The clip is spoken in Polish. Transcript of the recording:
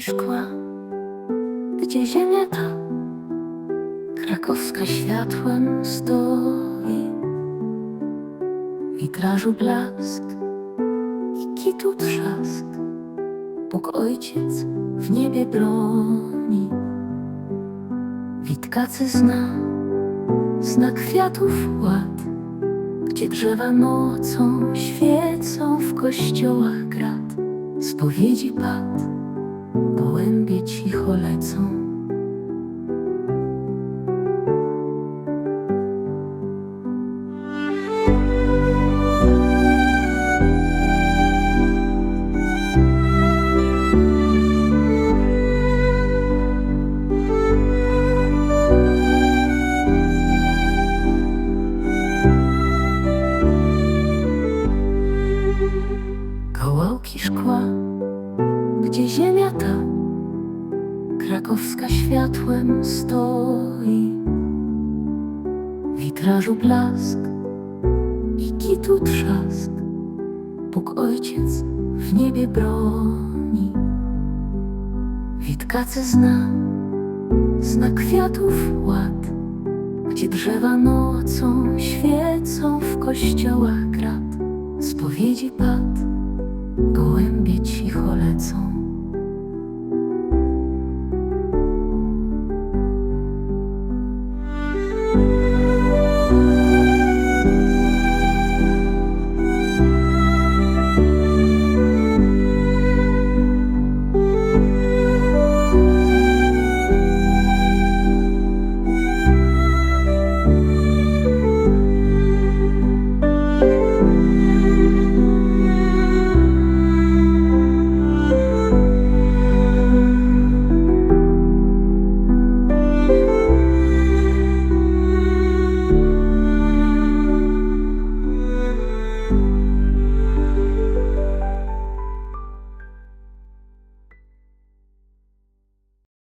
szkła, gdzie ziemia ta krakowska światłem stoi. Witrażu blask i kitu trzask, Bóg Ojciec w niebie broni. Witkacy zna, zna kwiatów ład, gdzie drzewa nocą świecą w kościołach grat. Spowiedzi pad, gołębie cicho lecą. Szkła, gdzie ziemia ta krakowska światłem stoi. Witrażu blask i kitu trzask, Bóg Ojciec w niebie broni. Witkacy zna, zna kwiatów ład, gdzie drzewa nocą świecą w kościołach grat. Spowiedzi pad, gołębie cicho lecą.